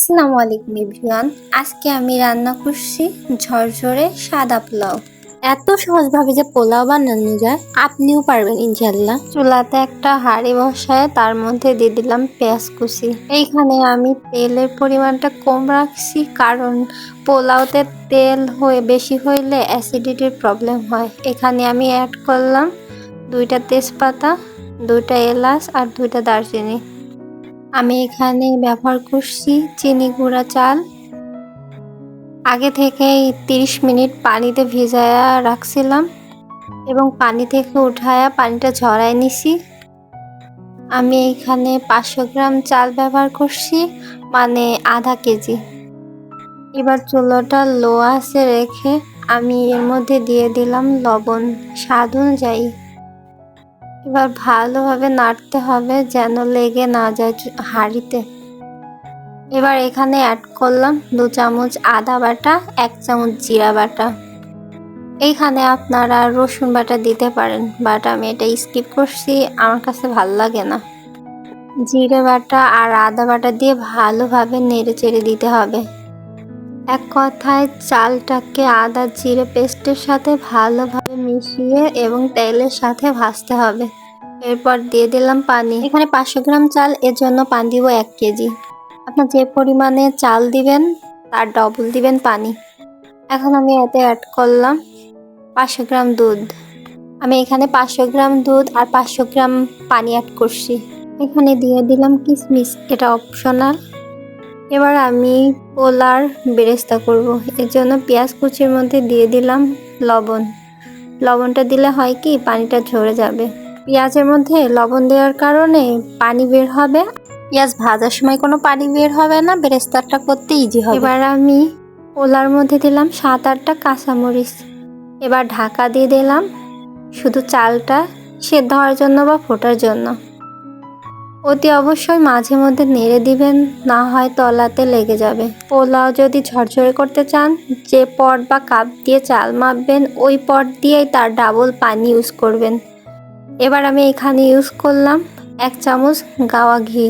আসসালামু আলাইকুম এভরিওয়ান। আজকে আমি রান্না করছি ঝরঝরে সাদা পোলাও। এত সহজভাবে যে পোলাও বানানো যায়, আপনিও পারবেন ইনশাল্লাহ চুলাতে একটা হাঁড়ি বসায় তার মধ্যে দিয়ে দিলাম পেঁয়াজ কুচি। এইখানে আমি তেলের পরিমাণটা কম রাখছি কারণ পোলাওতে তেল হয়ে বেশি হইলে অ্যাসিডিটির প্রবলেম হয়। এখানে আমি অ্যাড করলাম দুইটা তেজপাতা, দুইটা এলাচ আর দুইটা দারচিনি। আমি এখানে ব্যবহার করছি চিনি গুঁড়া চাল। আগে থেকেই তিরিশ মিনিট পানিতে ভিজায়া রাখছিলাম এবং পানি থেকে উঠায়া পানিটা ঝরাই নিছি। আমি এখানে পাঁচশো গ্রাম চাল ব্যবহার করছি মানে আধা কেজি। এবার চুলোটা লো আছে রেখে আমি এর মধ্যে দিয়ে দিলাম লবণ, স্বাদ অনুযায়ী। এবার ভালোভাবে নাড়তে হবে যেন লেগে না যায় হাঁড়িতে। এবার এখানে অ্যাড করলাম দু চামচ আদা বাটা, এক চামচ জিরা বাটা। এইখানে আপনারা রসুন বাটা দিতে পারেন বাট আমি এটা স্কিপ করছি, আমার কাছে ভালো লাগে না। জিরে বাটা আর আদা বাটা দিয়ে ভালোভাবে নেড়ে চেড়ে দিতে হবে। এক কথায় চালটাকে আদা, জিরে পেস্টের সাথে ভালোভাবে মিশিয়ে এবং তেলের সাথে ভাজতে হবে। এরপর দিয়ে দিলাম পানি। এখানে পাঁচশো গ্রাম চাল, এর জন্য পানি দিব এক কেজি। আপনার যে পরিমাণে চাল দিবেন, তার ডবল দিবেন পানি। এখন আমি এতে অ্যাড করলাম পাঁচশো গ্রাম দুধ। আমি এখানে পাঁচশো গ্রাম দুধ আর পাঁচশো গ্রাম পানি অ্যাড করছি। এখানে দিয়ে দিলাম কিশমিশ এটা অপশনাল এবার আমি পোলার বেরেস্তা করব। এর জন্য পেঁয়াজ কুচির মধ্যে দিয়ে দিলাম লবণ। লবণটা দিলে হয় কি, পানিটা ঝরে যাবে। পেঁয়াজের মধ্যে লবণ দেওয়ার কারণে পানি বের হবে। পেঁয়াজ ভাজার সময় কোনো পানি বের হবে না, বেরেস্তাটা করতে ইজি হবে। এবার আমি পোলার মধ্যে দিলাম সাত আটটা কাঁচামরিচ। এবার ঢাকা দিয়ে দিলাম শুধু চালটা সেদ্ধ হওয়ার জন্য বা ফোটার জন্য। অতি অবশ্যই মাঝে মধ্যে নেড়ে দিবেন, না হয় তলাতে লেগে যাবে। পোলাও যদি ঝরঝরে করতে চান, যে পট বা কাপ দিয়ে চাল মাপবেন, ওই পট দিয়েই তার ডাবল পানি ইউজ করবেন। এবার আমি এখানে ইউজ করলাম এক চামচ গাওয়া ঘি।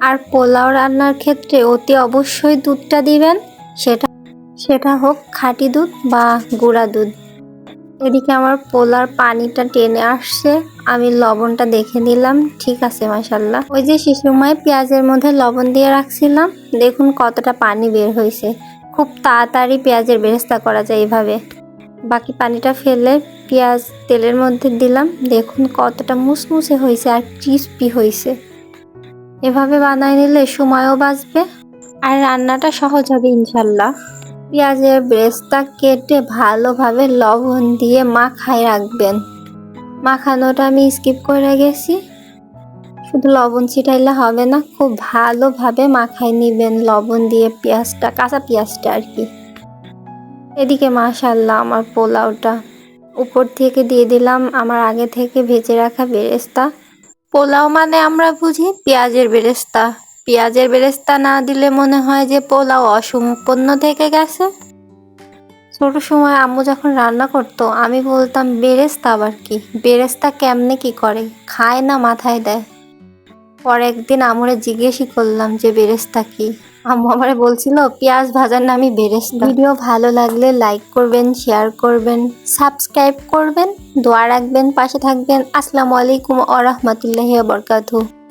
আর পোলাও রান্নার ক্ষেত্রে অতি অবশ্যই দুধটা দিবেন, সেটা সেটা হোক খাঁটি দুধ বা গুঁড়া দুধ। এদিকে আমার পোলার পানিটা টেনে আসছে। আমি লবণটা দেখে নিলাম। ঠিক আছে মাসাল্লাহ ওই যে শিশুমায় পেঁয়াজের মধ্যে লবণ দিয়ে রাখছিলাম। দেখুন কতটা পানি বের হয়েছে। খুব তাড়াতাড়ি পেঁয়াজের বেরেস্তা করা যায় এভাবে। বাকি পানিটা ফেলে পেঁয়াজ তেলের মধ্যে দিলাম। দেখুন কতটা মুসমুসে হয়েছে আর ক্রিস্পি হয়েছে। এভাবে বানায় নিলে সময়ও বাঁচবে। আর রান্নাটা সহজ হবে ইনশাল্লাহ পেঁয়াজের ব্রেস্তা কেটে ভালোভাবে লবণ দিয়ে মাখায় রাখবেন। মাখানোটা আমি স্কিপ করে গেছি শুধু লবণ ছিটাইলে হবে না, খুব ভালোভাবে মাখায় নিবেন লবণ দিয়ে পেঁয়াজটা, কাঁচা পেঁয়াজটা আর কি। এদিকে মাশাল্লাহ আমার পোলাওটা। উপর থেকে দিয়ে দিলাম আমার আগে থেকে ভেজে রাখা বেরেস্তা। পোলাও মানে আমরা বুঝি পেঁয়াজের বেরেস্তা। পেঁয়াজের বেরেস্তা না দিলে মনে হয় যে পোলাও অসম্পূর্ণ থেকে গেছে। ছোট সময় আম্মু যখন রান্না করতো, আমি বলতাম, বেরেস্তা আবার কি? বেরেস্তা কেমনে কি করে? খায় না মাথায় দেয়। পরে একদিন আমরে জিজ্ঞেসই করলাম যে, বেরেস্তা কি? আম্মু আমারে বলছিল, পেঁয়াজ ভাজার নামই বেরেস্তা। ভিডিও ভালো লাগলে লাইক করবেন, শেয়ার করবেন, সাবস্ক্রাইব করবেন, দোয়া রাখবেন, পাশে থাকবেন। আসসালামু আলাইকুম আ রহমতুল্লাহি বরকাতু